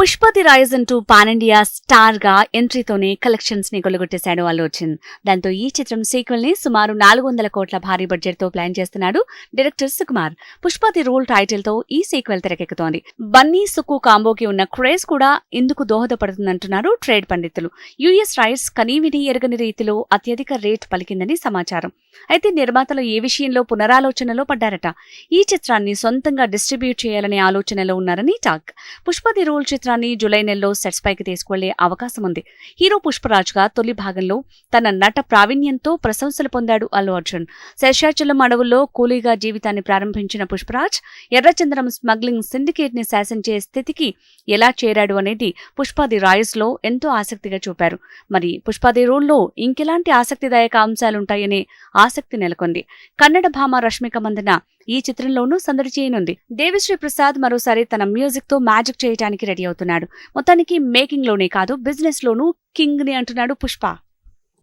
పుష్పతి రాయజ్ అంటూ pan India స్టార్గా ఎంట్రీతోనే కలెక్షన్స్ని కొలగొట్టేశాడు అల్లు అర్జున్. దాంతో ఈ చిత్రం సీక్వెల్ని సుమారు నాలుగు వందల కోట్ల భారీ బడ్జెట్తో ప్లాన్ చేస్తున్నాడు డైరెక్టర్ సుకుమార్. పుష్పతి రోల్ టైటిల్తో ఈ సీక్వెల్ తెరకెక్కుతోంది. బన్నీ సుక్కు కాంబోకి ఉన్న క్రేజ్ కూడా ఇందుకు దోహదపడుతుందంటున్నారు ట్రేడ్ పండితులు. యుఎస్ రైట్స్ కనీవిని ఎరగని రీతిలో అత్యధిక రేట్ పలికిందని సమాచారం. అయితే నిర్మాతలు ఏ విషయంలో పునరాలోచనలో పడ్డారట? ఈ చిత్రాన్ని సొంతంగా డిస్ట్రిబ్యూట్ చేయాలనే ఆలోచనలో ఉన్నారని టాక్. పుష్పతి రోల్ చిత్రాన్ని జూలై నెలలో సెట్స్ పైకి తీసుకువెళ్ళే అవకాశం ఉంది. హీరో పుష్పరాజ్గా తొలి భాగంలో తన నట ప్రావీణ్యంతో ప్రశంసలు పొందాడు అల్లు అర్జున్. శేషాచలం అడవుల్లో కూలీగా జీవితాన్ని ప్రారంభించిన పుష్పరాజ్ ఎర్రచంద్రం స్మగ్లింగ్ సిండికేట్ని శాసించే స్థితికి ఎలా చేరాడు అనేది పుష్పాది రాయస్లో ఎంతో ఆసక్తిగా చూపారు. మరి పుష్పాది రోల్లో ఇంకెలాంటి ఆసక్తిదాయక అంశాలుంటాయనే ఆసక్తి నెలకొంది. కన్నడ భామ రష్మిక మందన ఈ చిత్రంలోనూ సందడి చేయనుంది. దేవిశ్రీ ప్రసాద్ మరోసారి తన మ్యూజిక్తో మ్యాజిక్ చేయడానికి రెడీ అవుతున్నాడు. మొత్తానికి మేకింగ్లోనే కాదు బిజినెస్ లోనూ కింగ్ని అంటున్నాడు పుష్ప.